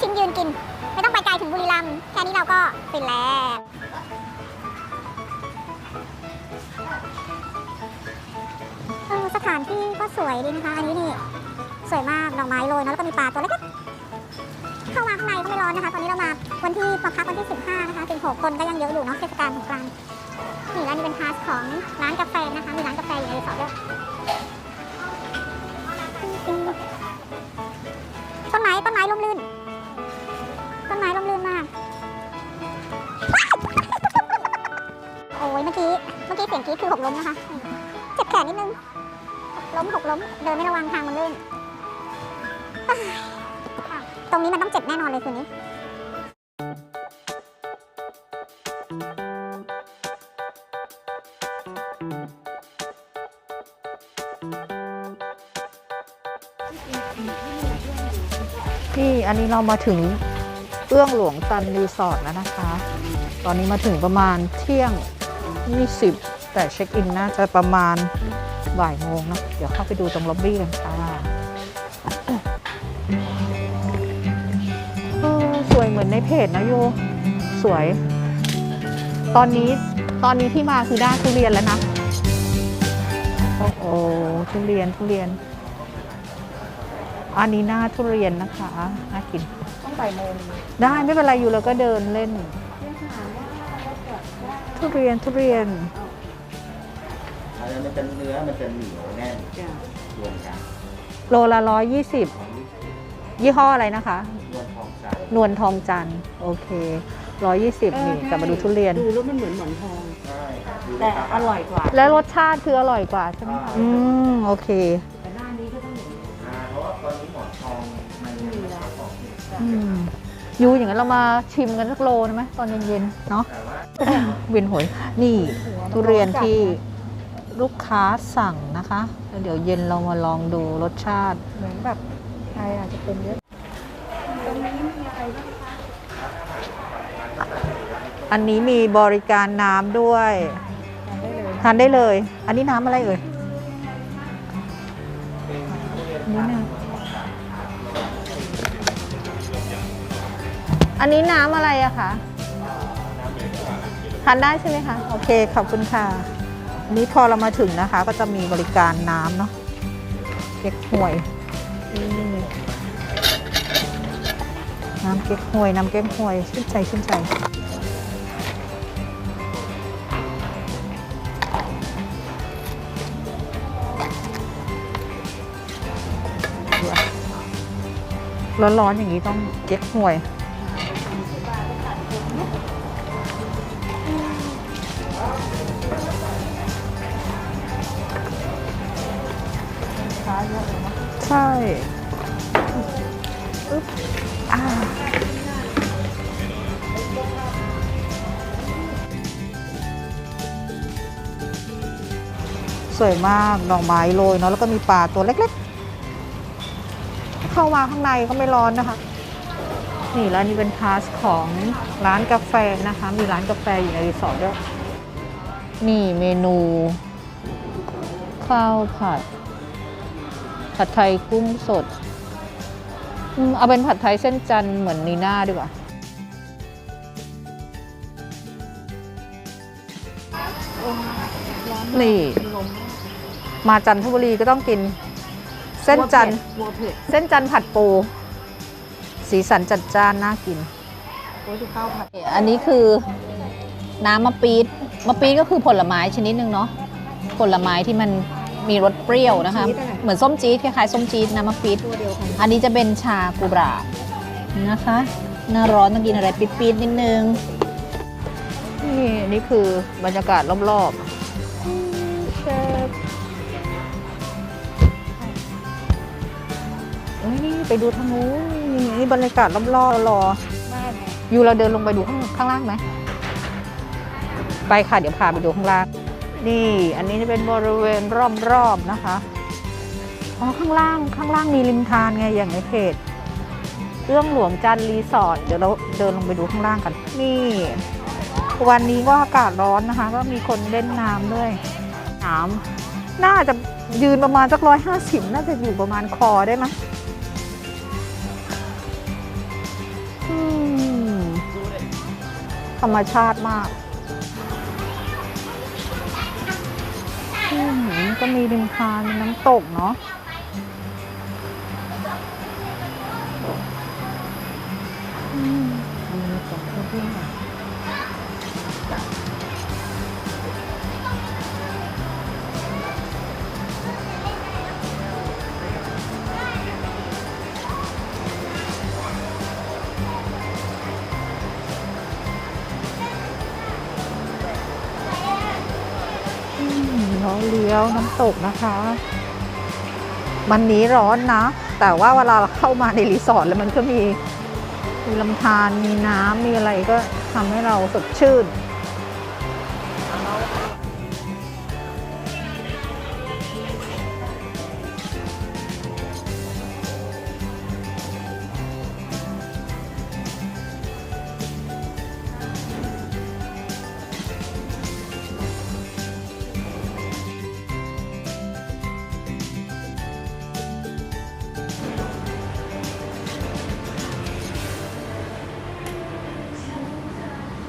ชิ้นยืนกิน ไม่ต้องไปไกลถึงบุรีรัมย์แค่นี้เราก็ฟินแล้วเออสถานที่ก็สวยดีนะคะ อันนี้นี่ สวยมากดอกไม้โรยเนอะแล้วก็มีปลาตัวเล็กๆเข้ามาข้างในก็ไม่ร้อนนะคะ ตอนนี้เรามาวันที่มาพักวันที่ 15 นะคะ16คนก็ยังเยอะอยู่เนาะเทศกาลสงกรานต์นี่แล้วนี่เป็นพาสของร้านกาแฟนะคะมีร้านกาแฟอยู่ในรีสอร์ทด้วย กี้คือหกล้มนะคะ เจ็บแขนนิดนึงหกล้มหกล้ม เดินไม่ระวังทางมันลื่น ตรงนี้มันต้องเจ็บแน่นอนเลยคืนนี้นี่อันนี้เรามาถึงเอื้องหลวงตันรีสอร์ทแล้วนะคะ ตอนนี้มาถึงประมาณเที่ยง 20 แต่เช็คอินน่าจะประมาณบ่ายโมงนะ เดี๋ยวเข้าไปดูตรงล็อบบี้กันค่ะเออสวยเหมือนในเพจนะโย สวย ตอนนี้ตอนนี้ที่มาคือได้ทุเรียนแล้วนะ โอ้โหทุเรียนทุเรียน อันนี้หน้าทุเรียนนะคะน่ากิน ต้องบ่ายโมงได้ไม่เป็นไรอยู่แล้วก็เดินเล่น ทุเรียนทุเรียน อันนั้นมันจะเนื้อมันจะเหนียวแน่นรวมกันโลละร้อยยี่สิบยี่ห้ออะไรนะคะ รวมทองใจนวลทองจันทร์โอเคร้อยยี่สิบนี่กลับมาดูทุเรียน ดูแล้วมันเหมือนหมอนทอง ใช่ครับดูแต่นะครับอร่อยกว่า แล้วรสชาติคืออร่อยกว่าใช่ไหมคะอืมโอเค แต่หน้านี้ก็ต้องอย่างนี้อ่าเพราะว่าตอนนี้หมอนทองมันยังไม่ได้ออกเนี่ยอืมยูอย่างนั้นเรามาชิมกันสักโลได้ไหมตอนเย็นๆเนาะแต่ว่า เวียนหัวนี่ ทุเรียนที่ ลูกค้าสั่งนะคะแล้วเดี๋ยวเย็นเรามาลองดูรสชาติ เหมือนแบบไทยอาจจะเป็นเยอะอันนี้มีบริการน้ำด้วย ทานได้เลยทานได้เลย อันนี้น้ำอะไรเอ่ยอันนี้เนี่ยอันนี้น้ำอะไรอะคะ ทานได้ใช่ไหมคะ โอเค ขอบคุณค่ะอั นี้พอเรามาถึงนะคะ ก็จะมีบริการน้ำเนาะเก๊กฮวยน้ำเก๊กฮวยน้ำเก๊กฮวยชื่นใจชื่นใจร้อนๆอย่างนี้ต้องเก๊กฮวย อึ๊บอ่าสวยมากดอกไม้โรยเนาะแล้วก็มีปลาตัวเล็กๆ เข้ามาข้างในก็ไม่ร้อนนะคะ นี่แล้วนี่เป็นพาสของร้านกาแฟนะคะ มีร้านกาแฟอยู่ในรีสอร์ทด้วย นี่เมนู ข้าวผัด ผัดไทยกุ้งสดอืมเอาเป็นผัดไทยเส้นจันทร์เหมือนนีน่าดีกว่า นี่ มาจันทบุรีก็ต้องกิน เส้นจันทร์วัวเผ็ดเส้นจันทร์ผัดปู สีสันจัดจ้านน่ากินโอ้ยดูข้าวผัดอันนี้คือน้ำมะปี๊ดมะปี๊ดก็คือผลไม้ชนิดหนึ่งเนาะผลไม้ที่มัน มีรสเปรี้ยวนะคะเหมือนส้มจี๊ดคล้ายๆส้มจี๊ดน้ำมะปี๊ดตัวเดียวกันอันนี้จะเป็นชากูบรานะคะหน้าร้อนต้องกินอะไรปี๊ดๆนิดนึงนี่นี่คือบรรยากาศรอบๆเชฟเอ้ยนี่ไปดูทางนู้นนี่นี่บรรยากาศรอบๆรอ บ้านไงอยู่เราเดินลงไปดูข้างข้างล่างไหมไปค่ะ เดี๋ยวพาไปดูข้างล่าง นี่ อันนี้จะเป็นบริเวณรอบๆนะคะอ๋อข้างล่างข้างล่างมีริมทานไงอย่างในเพจเรื่องหลวงจันทร์รีสอร์ทเดี๋ยวเราเดินลงไปดูข้างล่างกัน นี่ วันนี้ก็อากาศร้อนนะคะ ก็มีคนเล่นน้ำด้วยน้ำน่าจะยืนประมาณสักร้อยห้าสิบน่าจะอยู่ประมาณคอได้มั้ยอืมธรรมชาติมาก ก็มีริมทานมีน้ำตกเนาะอืมมีสองคนด้วย มล้อเลี้ยวน้ำตกนะคะ วันนี้ร้อนนะ แต่ว่าเวลาเราเข้ามาในรีสอร์ทแล้วมันก็มีมีลำธารมีน้ำมีอะไรก็ทำให้เราสดชื่น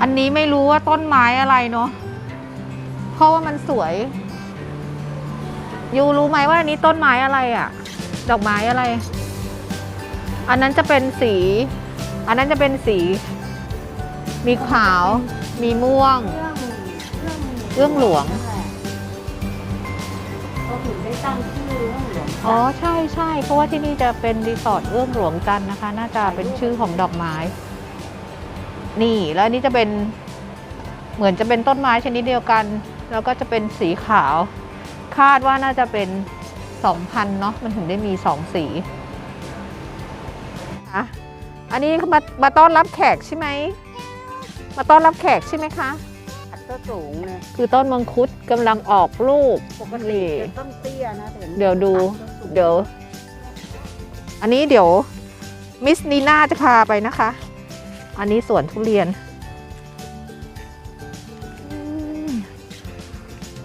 อันนี้ไม่รู้ว่าต้นไม้อะไรเนาะเพราะว่ามันสวย ยูรู้ไหมว่าอันนี้ต้นไม้อะไรอะ่ะดอกไม้อะไร อันนั้นจะเป็นสี อันนั้นจะเป็นสี มีขาว มีม่วง เอื้องหลวงเขาถึงได้ตั้งชื่อเรื่องหลวงอ๋อใช่ใช่เพราะว่าที่นี่จะเป็นรีสอร์ทเอื้องหลวงจันทร์นะคะ น่าจะเป็นชื่อของดอกไม้ นี่แล้วอันนี้จะเป็นเหมือนจะเป็นต้นไม้ชนิดเดียวกัน แล้วก็จะเป็นสีขาว คาดว่าน่าจะเป็นสองพันเนาะมันถึงได้มีสองสีอะอันนี้มามาต้อนรับแขกใช่ไหม มาต้อนรับแขกใช่ไหมคะ อัดต้นสูงเลยคือต้นมังคุดกำลังออกลูกปกติเป็นต้นเตี้ยนะแต่เดี๋ยวดูอัต้นสูงเดี๋ยว อันนี้เดี๋ยวมิสนีน่าจะพาไปนะคะ อันนี้สวนทุเรียน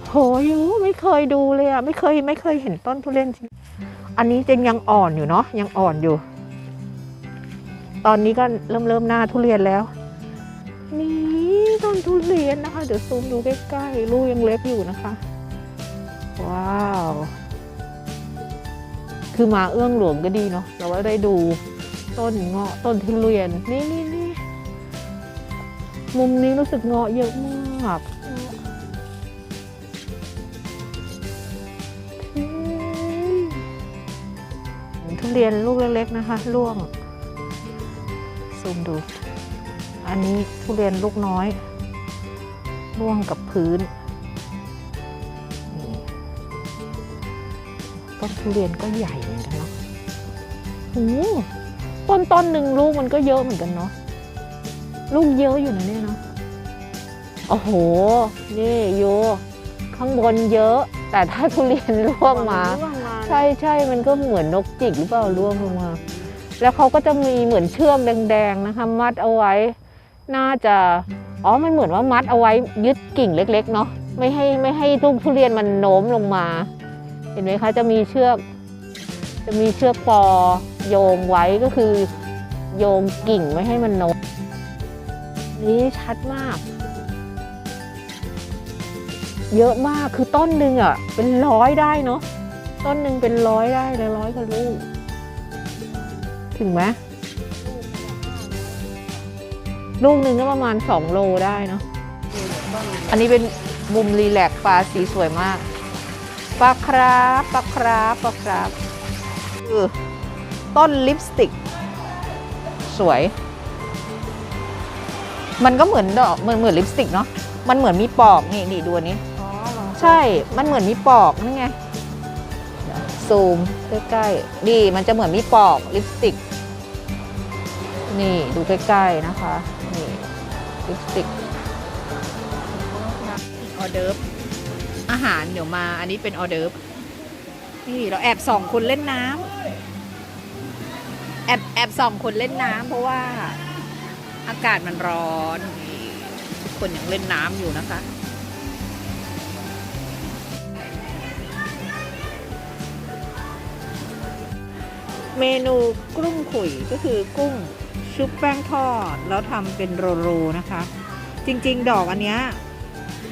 โหยูไม่เคยดูเลยอะไม่เคยไม่เคยเห็นต้นทุเรียนจริงอันนี้จริงยังอ่อนอยู่เนาะยังอ่อนอยู่ ตอนนี้ก็เริ่มเริ่มหน้าทุเรียนแล้ว นี่ต้นทุเรียนนะคะ เดี๋ยวซูมดูใกล้ๆลูกยังเล็กอยู่นะคะ ว้าว คือมาเอื้องหลวงก็ดีเนาะเราก็ได้ดูต้นเงาะต้นทุเรียน นี่นี่นี่ มุมนี้รู้สึกเงาะเยอะมากทุเรียนลูกเล็กๆนะคะร่วง ซูมดู อันนี้ทุเรียนลูกน้อยร่วงกับพื้นต้นทุเรียนก็ใหญ่เหมือนกันเนาะโอ้ต้นต้นหนึ่งลูกมันก็เยอะเหมือนกันเนาะ ลูกเยอะอยู่นะเนี่ยเนาะโอ้โห นี่โยข้างบนเยอะ แต่ถ้าทุเรียนร่วงมาร่วงมา ใช่ใช่มันก็เหมือนนกจิกหรือเปล่าร่วงลงมา แล้วเขาก็จะมีเหมือนเชือกแดงๆนะคะ มัดเอาไว้ น่าจะ อ๋อ มันเหมือนว่ามัดเอาไว้ยึดกิ่งเล็ก ๆ เนาะ ไม่ให้ไม่ให้ลูกทุเรียนมันโน้มลงมา เห็นไหมคะจะมีเชือก จะมีเชือกปอโยงไว้ก็คือ โยงกิ่งไม่ให้มันโน้ม นี่ชัดมาก เยอะมากคือต้นหนึ่งอะ เป็นร้อยได้เนาะต้นหนึ่งเป็นร้อยได้เลยร้อยกว่าลูก ถึงไหมลูกหนึ่งก็ประมาณสองโลได้เนาะอันนี้เป็นมุมรีแลกซ์ปลาสีสวยมากปลาครับปลาครับปลาครับคือต้นลิปสติก สวย มันก็เหมือนดอกเหมือนเหมือนลิปสติกเนาะมันเหมือนมีปอกนี่นี่ดูอันนี้ อ๋อเหรอใช่ มันเหมือนมีปอกนั่นไงเดี๋ยวซูมใกล้ๆนี่มันจะเหมือนมีปอกลิปสติก นี่ดูใกล้ๆนะคะนี่ลิปสติกออเดิร์ฟอาหารเดี๋ยวมา อันนี้เป็นออเดิร์ฟนี่เราแอบส่องคนเล่นน้ำแอบแอบส่องคนเล่นน้ำเพราะว่า อากาศมันร้อน ทุกคนยังเล่นน้ำอยู่นะคะ เมนูกุ้งขุยก็คือกุ้งชุบแป้งทอดแล้วทำเป็นโรโรนะคะ จริง ๆ ดอกอันเนี้ย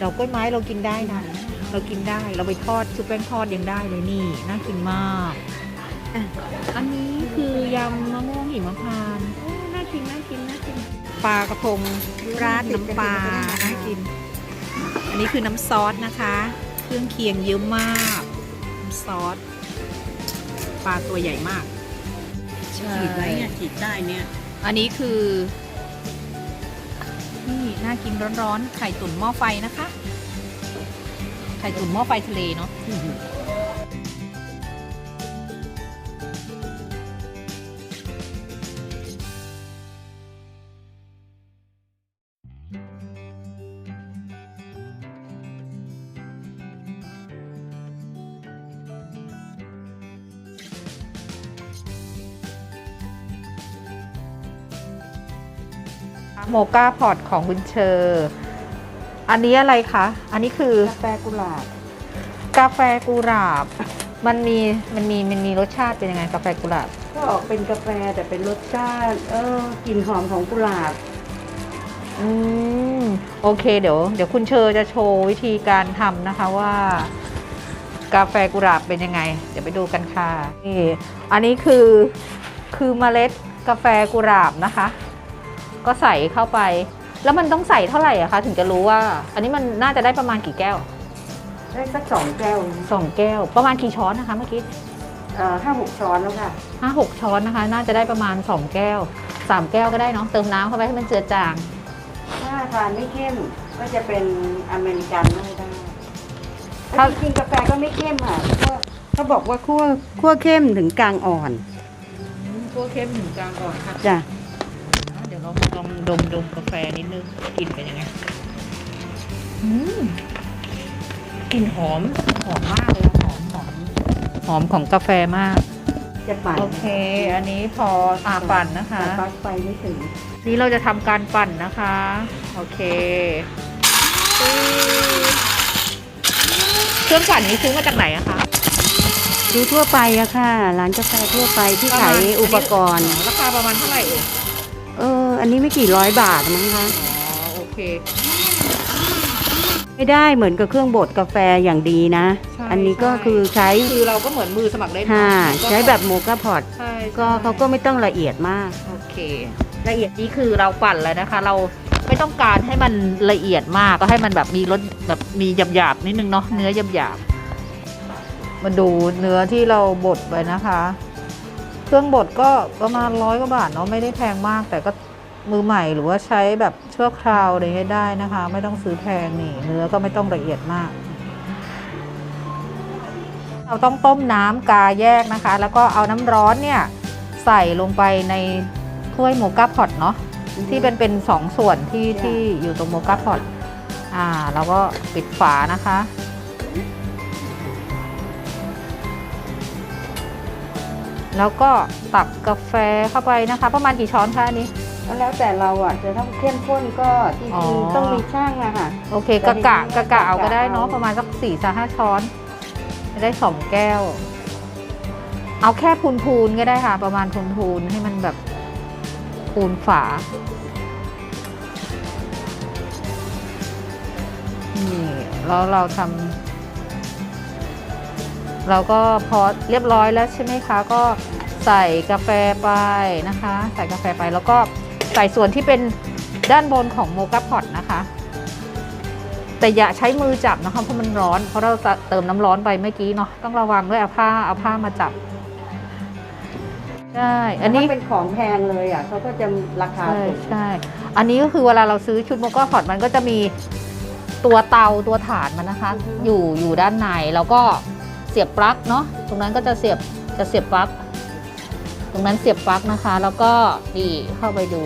ดอกกล้วยไม้เรากินได้นะเรากินได้เราไปทอดชุบแป้งทอดยังได้เลยนี่น่ากินมาก อันนี้คือยำมะม่วงหิมพานต์ ปลากระพงราดน้ำปลาน่ากิน อันนี้คือน้ำซอสนะคะ เครื่องเคียงเยอะมากน้ำซอสปลาตัวใหญ่มากฉีดไว้เนี่ยฉีดได้เนี่ย อันนี้คือนี่น่ากินร้อนๆไข่ตุ๋นหม้อไฟนะคะ ไข่ตุ๋นหม้อไฟทะเลเนาะ โมกาพอตของบุญเชอร์อันนี้อะไรคะ อันนี้คือกาแฟกุหลาบ กาแฟกุหลาบ มันมีมันมีมันมีรสชาติเป็นยังไงกาแฟกุหลาบ ก็ออกเป็นกาแฟแต่เป็นรสชาติ เออกลิ่นหอมของกุหลาบ อืมโอเคเดี๋ยว เดี๋ยวคุณเชอร์จะโชว์วิธีการทำนะคะว่า กาแฟกุหลาบเป็นยังไง เดี๋ยวไปดูกันค่ะนี่อันนี้คือคือเมล็ดกาแฟกุหลาบนะคะ ก็ใส่เข้าไป แล้วมันต้องใส่เท่าไหร่อะคะถึงจะรู้ว่า อันนี้มันน่าจะได้ประมาณกี่แก้วได้สักสองแก้วสองแก้ว ประมาณกี่ช้อนนะคะเมื่อกี้เอ่อห้าหกช้อนแล้วค่ะห้าหกช้อนนะคะ น่าจะได้ประมาณสองแก้วสามแก้วก็ได้เนาะเติมน้ำเข้าไปให้มันเจือจาง ถ้าทานไม่เข้มก็จะเป็นอเมริกันไม่ได้ถ้าถ้าจริงๆกาแฟก็ไม่เข้มค่ะเพราะเขาบอกว่าคั่วคั่วเข้มถึงกลางอ่อนตัวเข้มถึงกลางก่อนค่ะจ้ะเดี๋ยวเรา ลองดมดมกาแฟนิดนึงกลิ่นเป็นยังไงอืมกลิ่นหอมหอมมากเลยอะหอมหอมหอมของกาแฟมาก จะปั่นโอเค อันนี้พออาปั่นนะคะแต่ปลั๊กไฟไม่ถึงนี่เราจะทำการปั่นนะคะ โอเคปึ๊บเครื่องปั่นนี้ซื้อมาจากไหนอะคะดูทั่วไปอะค่ะ ร้านกาแฟทั่วไปที่ขายอุปกรณ์ ราคาประมาณเท่าไหร่เอ่ย เออ อันนี้ไม่กี่ร้อยบาทมั้งคะ อ๋อโอเค ไม่ได้เหมือนกับเครื่องบดกาแฟอย่างดีนะ ใช่อันนี้ก็ใช่ คือใช้คือเราก็เหมือนมือสมัครเล่นค่ะก็ใช้แบบโมกาพอตใช่ก็ใช่เขาก็ไม่ต้องละเอียดมาก โอเค ละเอียดนี้คือเราปั่นแล้วนะคะ เราไม่ต้องการให้มันละเอียดมากก็ให้มันแบบมีรสแบบมีหยาบๆนิดนึงเนาะเนื้อหยาบๆมาดูเนื้อที่เราบดไปนะคะ เครื่องบดก็ประมาณร้อยกว่าบาทเนาะไม่ได้แพงมาก แต่ก็มือใหม่หรือว่าใช้แบบชั่วคราวอะได้ได้นะคะ ไม่ต้องซื้อแพงนี่ เนื้อก็ไม่ต้องละเอียดมาก เราต้องต้มน้ำกาแยกนะคะ แล้วก็เอาน้ำร้อนเนี่ยใส่ลงไปในถ้วยโมกาพอตเนาะที่เป็นเป็นสองส่วนที่ที่อยู่ตรงโมกาพอตอ่า แล้วก็ปิดฝานะคะ แล้วก็ตักกาแฟเข้าไปนะคะ ประมาณกี่ช้อนคะอันนี้ก็แล้วแต่เราอะจะต้องเข้มข้นก็จอ๋อริงๆต้องมีช่างอะค่ะ โอเคแต่กะกะจริงๆกะกะเอาก็ได้กะกะเนาะเอาประมาณสักสี่สห้าช้อนจะได้สองแก้ว เอาแค่พูนๆก็ได้ค่ะ ประมาณพูนๆให้มันแบบพูนฝานี่แล้วเราทำ เราก็พอเรียบร้อยแล้วใช่ไหมคะก็ใส่กาแฟไปนะคะ ใส่กาแฟไปแล้วก็ใส่ส่วนที่เป็นด้านบนของโมกาพอตนะคะ แต่อย่าใช้มือจับนะคะเพราะมันร้อน เพราะเราจะเติมน้ำร้อนไปเมื่อกี้เนาะต้องระวังด้วยเอาผ้าเอาผ้ามาจับใช่อันนี้ถ้าเป็นของแพงเลยอะเขาก็จะราคาใช่สูงใช่ อันนี้ก็คือเวลาเราซื้อชุดโมกาพอตมันก็จะมีตัวเตาตัวถ่านมันนะคะ อยู่อยู่ด้านในแล้วก็ เสียบปลั๊กเนาะตรงนั้นก็จะเสียบจะเสียบปลั๊กตรงนั้นเสียบปลั๊กนะคะ แล้วก็นี่เข้าไปดู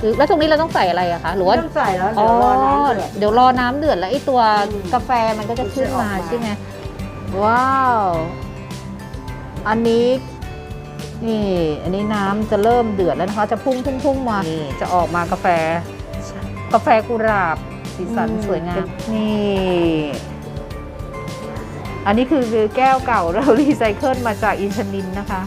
คือแล้วตรงนี้เราต้องใส่อะไรอะคะหรือว่าไม่ต้องใส่แล้วอ๋เดี๋ยวรอน้ำเดือดเดี๋ยวรอน้ำเดือดแล้วไอ้ตัวอืมกาแฟมันก็จะขึ้นมามันจะออกมาใช่ไหมว้าว อันนี้นี่ อันนี้น้ำจะเริ่มเดือดแล้วนะคะ จะพุ่งพุ่งพุ่งมานี่จะออกมากาแฟ กาแฟกุหลาบสีสันสวยงามนี่ อันนี้คือแก้วเก่าเรารีไซเคิลมาจากอินชนินนะคะ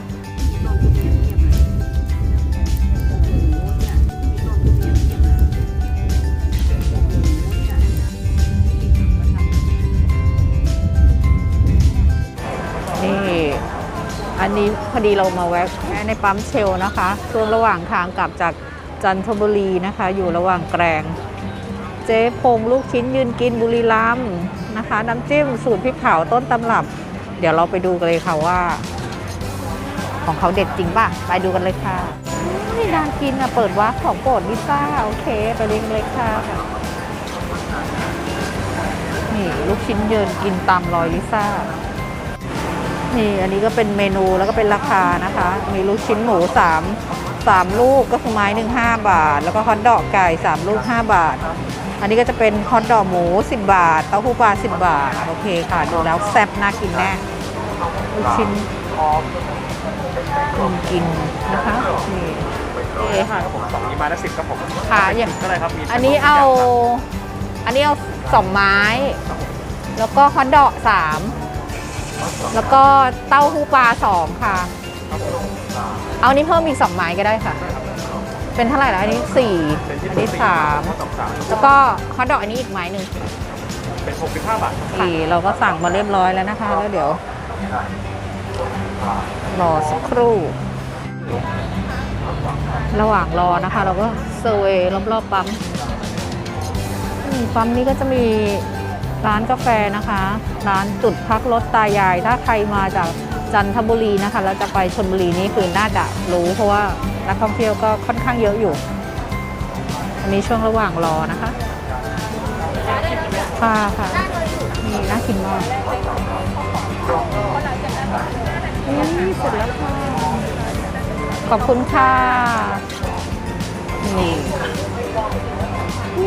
นี่อันนี้พอดีเรามาแวะในปั๊มเชลนะคะช่วงระหว่างทางกลับจากจันทบุรีนะคะ อยู่ระหว่างแกลงเจ๊พงลูกชิ้นยืนกินบุรีรัมย์ นะคะ น้ำจิ้มสูตรพริกเผาต้นตำรับ เดี๋ยวเราไปดูกันเลยค่ะว่า ของเขาเด็ดจริงป่ะ ไปดูกันเลยค่ะนี่น่ากินอะ เปิดวาร์ปของโปรดลิซ่า โอเค ไปเลี้ยงเลยค่ะ นี่ลูกชิ้นเยินกินตามรอยลิซ่า นี่อันนี้ก็เป็นเมนูแล้วก็เป็นราคานะคะ มีลูกชิ้นหมูสามสามลูกก็คือไม้หนึ่งห้าบาท แล้วก็ฮอทดอกไก่สามลูกห้าบาท อันนี้ก็จะเป็นฮอทดอกหมู 10 บาท เต้าหู้ปลา 10 บาท โอเคค่ะ ดูแล้วแซ่บน่ากินแน่ลูกชิ้นคนกินนะคะนี่โอเคค่ะครับผมสองนี้ไม้ละสิบครับผมค่ะอย่างก็เลยครับมีอันนี้เอา อันนี้เอาสองไม้ แล้วก็ฮอทดอกสามแล้วก็เต้าหู้ปลาสองค่ะ เอานี้เพิ่มอีกสองไม้ก็ได้ค่ะ เป็นเท่าไหร่แล้วอันนี้สี่เป็นที่อันนี้สามสองสามแล้วก็ฮอทดอกอันนี้อีกไม้หนึ่งเป็นหกสิบห้าบาทนี่เราก็สั่งมาเรียบร้อยแล้วนะคะ แล้วเดี๋ยวรอสักครู่ ระหว่างรอนะคะ เราก็เซอร์เวย์รอบๆปั๊มอืมปั๊มนี้ก็จะมีร้านกาแฟนะคะ ร้านจุดพักรถตายาย ถ้าใครมาจาก จันทบุรีนะคะแล้วจะไปชนบุรีนี่คือน่าจะรู้ เพราะว่านักท่องเที่ยวก็ค่อนข้างเยอะอยู่ อันนี้ช่วงระหว่างรอนะคะค่ะค่ะนี่น่ากินมากนี่เสร็จแล้วค่ะ ขอบคุณค่ะ นี่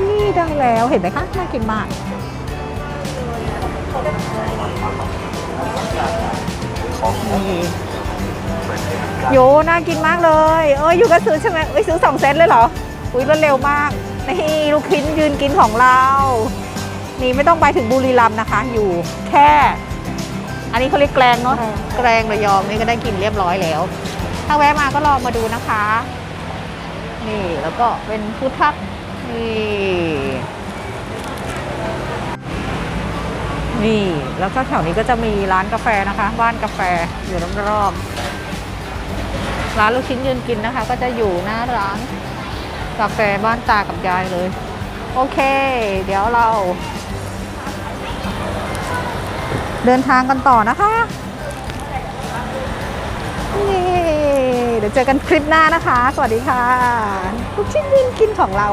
นี่ได้แล้วเห็นไหมคะน่ากินมาก นี่โยน่ากินมากเลย เอ้ยอยู่ก็ซื้อใช่ไหมเอ้ยซื้อสองเซตเลยเหรอ อุ้ยรวดเร็วมาก นี่ลูกชิ้นยืนกินของเรา นี่ไม่ต้องไปถึงบุรีรัมย์นะคะ อยู่แค่ อันนี้เขาเรียกแกลงเนาะ แกลงระยองนี่ก็ได้กินเรียบร้อยแล้ว ถ้าแวะมาก็ลองมาดูนะคะ นี่แล้วก็เป็นพุทธักนี่ นี่แล้วก็แถวนี้ก็จะมีร้านกาแฟนะคะ บ้านกาแฟอยู่รอบๆร้านลูกชิ้นยืนกินนะคะ ก็จะอยู่หน้าร้านกาแฟบ้านตากับยายเลย โอเค เดี๋ยวเรา เดินทางกันต่อนะคะนี่เดี๋ยวเจอกันคลิปหน้านะคะ สวัสดีค่ะลูกชิ้นยืนกินของเรา